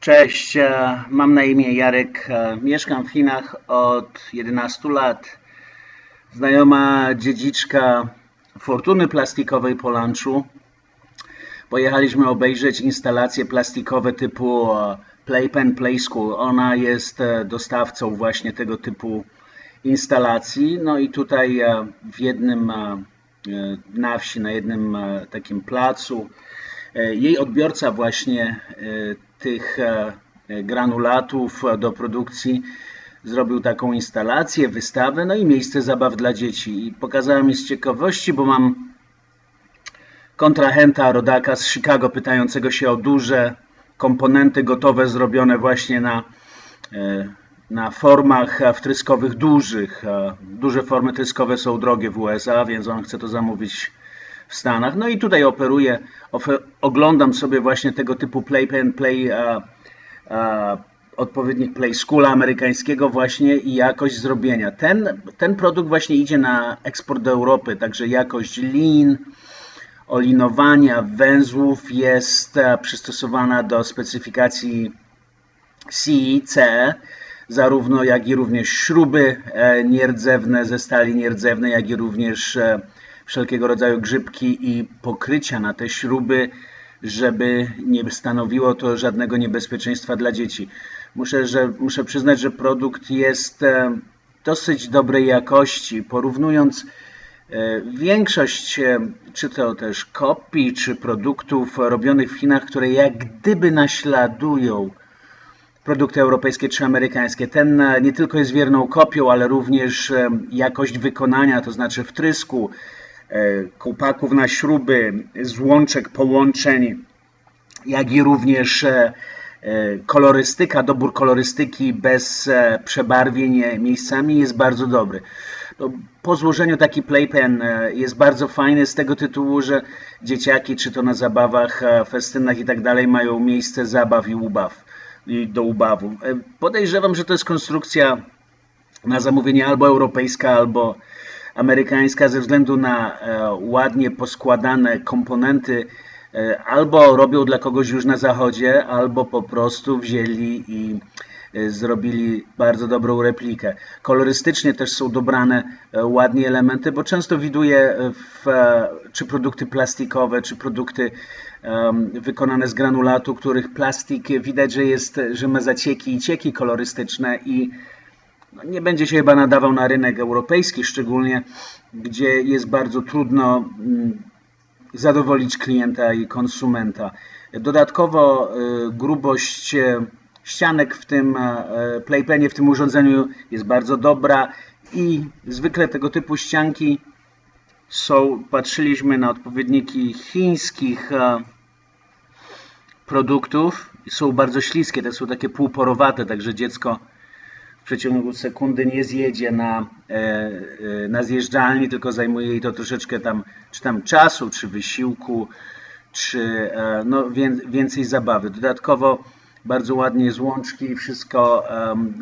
Cześć, e, mam na imię Jarek. e, Mieszkam w Chinach od 11 lat. Znajoma dziedziczka fortuny plastikowej po lunchu. Pojechaliśmy obejrzeć instalacje plastikowe typu e, Playpen Play School. Ona jest dostawcą właśnie tego typu instalacji. No i tutaj w jednym na wsi, na jednym takim placu, jej odbiorca właśnie tych e, granulatów e, do produkcji zrobił taką instalację, wystawę, no i miejsce zabaw dla dzieci. I pokazałem mi z ciekawości, bo mam kontrahenta, rodaka z Chicago, pytającego się o duże komponenty gotowe, zrobione właśnie na, e, na formach wtryskowych dużych. Duże formy tryskowe są drogie w USA, więc on chce to zamówić w Stanach. No i tutaj operuję, oglądam sobie właśnie tego typu play play, a, a, odpowiednik play schoola amerykańskiego właśnie i jakość zrobienia. Ten, ten produkt właśnie idzie na eksport do Europy, także jakość lin, olinowania węzłów jest e, przystosowana do specyfikacji CE, zarówno jak i również śruby e, nierdzewne ze stali nierdzewnej, jak i również e, wszelkiego rodzaju grzybki i pokrycia na te śruby, żeby nie stanowiło to żadnego niebezpieczeństwa dla dzieci. Muszę, że, muszę przyznać, że produkt jest e, dosyć dobrej jakości. Porównując e, większość, e, czy to też kopii, czy produktów robionych w Chinach, które jak gdyby naśladują produkty europejskie czy amerykańskie. Ten nie tylko jest wierną kopią, ale również jakość wykonania, to znaczy wtrysku, kołpaków na śruby, złączek połączeń, jak i również e, e, kolorystyka, dobór kolorystyki bez e, przebarwień e, miejscami jest bardzo dobry. No, po złożeniu taki playpen e, jest bardzo fajny z tego tytułu, że dzieciaki, czy to na zabawach, e, festynach i tak dalej, mają miejsce zabaw i ubaw i do ubawu. E, Podejrzewam, że to jest konstrukcja na zamówienie albo europejska, albo amerykańska ze względu na e, ładnie poskładane komponenty e, albo robią dla kogoś już na zachodzie, albo po prostu wzięli i e, zrobili bardzo dobrą replikę. Kolorystycznie też są dobrane ładnie elementy, bo często widuję w, czy produkty plastikowe, czy produkty em, wykonane z granulatu, których plastik widać, że jest, że ma zacieki i cieki kolorystyczne i nie będzie się chyba nadawał na rynek europejski, szczególnie gdzie jest bardzo trudno mm, zadowolić klienta i konsumenta. Dodatkowo y, grubość e, ścianek w tym e, playpenie, w tym urządzeniu jest bardzo dobra i zwykle tego typu ścianki są, patrzyliśmy na odpowiedniki chińskich e, produktów, są bardzo śliskie, te są takie półporowate, także dziecko przeciągu sekundy nie zjedzie na, e, e, na zjeżdżalni, tylko zajmuje jej to troszeczkę tam, czy tam czasu, czy wysiłku, czy e, no, wię, więcej zabawy. Dodatkowo bardzo ładnie złączki, wszystko,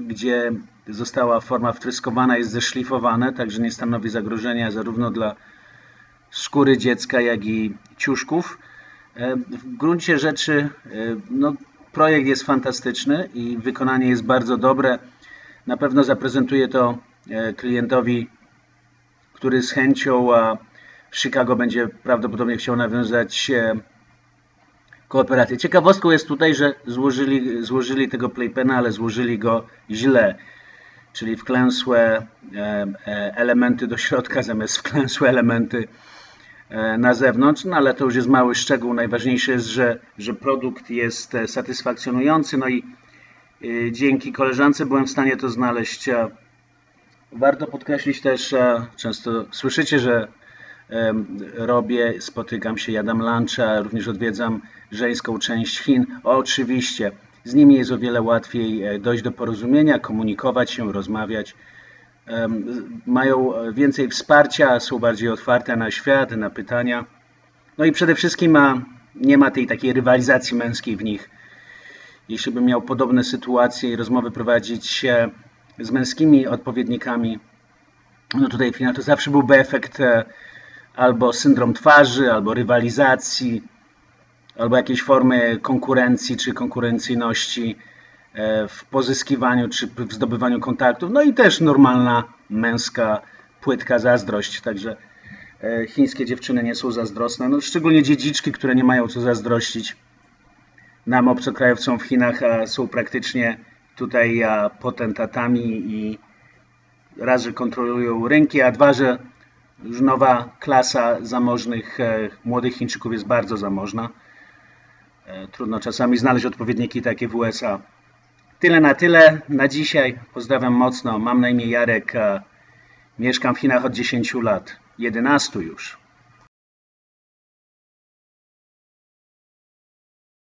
gdzie została forma wtryskowana, jest zeszlifowane, także nie stanowi zagrożenia zarówno dla skóry dziecka, jak i ciuszków. W gruncie rzeczy no, projekt jest fantastyczny i wykonanie jest bardzo dobre. Na pewno zaprezentuję to e, klientowi, który z chęcią w Chicago będzie prawdopodobnie chciał nawiązać e, kooperację. Ciekawostką jest tutaj, że złożyli, złożyli tego playpena, ale złożyli go źle, czyli wklęsłe e, elementy do środka zamiast wklęsłe elementy na zewnątrz, no ale to już jest mały szczegół. Najważniejsze jest, że, że produkt jest satysfakcjonujący, no i dzięki koleżance byłem w stanie to znaleźć. Warto podkreślić też, często słyszycie, że robię, spotykam się, jadam luncha, również odwiedzam żeńską część Chin. Oczywiście, z nimi jest o wiele łatwiej e, dojść do porozumienia, komunikować się, rozmawiać. Mają więcej wsparcia, są bardziej otwarte na świat, na pytania. No i przede wszystkim nie ma tej takiej rywalizacji męskiej w nich. Jeśli bym miał podobne sytuacje i rozmowy prowadzić z męskimi odpowiednikami, no tutaj Chinach to zawsze byłby efekt e, albo syndrom twarzy, albo rywalizacji, albo jakiejś formy konkurencji czy konkurencyjności e, w pozyskiwaniu czy w zdobywaniu kontaktów. No i też normalna męska, płytka zazdrość. Także e, chińskie dziewczyny nie są zazdrosne, no szczególnie dziedziczki, które nie mają co zazdrościć nam obcokrajowcom w Chinach, są praktycznie tutaj potentatami i raz, że kontrolują rynki, a dwa, że już nowa klasa zamożnych e, młodych Chińczyków jest bardzo zamożna. E, Trudno czasami znaleźć odpowiedniki takie w USA. Tyle na tyle na dzisiaj. Pozdrawiam mocno. Mam na imię Jarek. Mieszkam w Chinach od 10 lat. 11 już.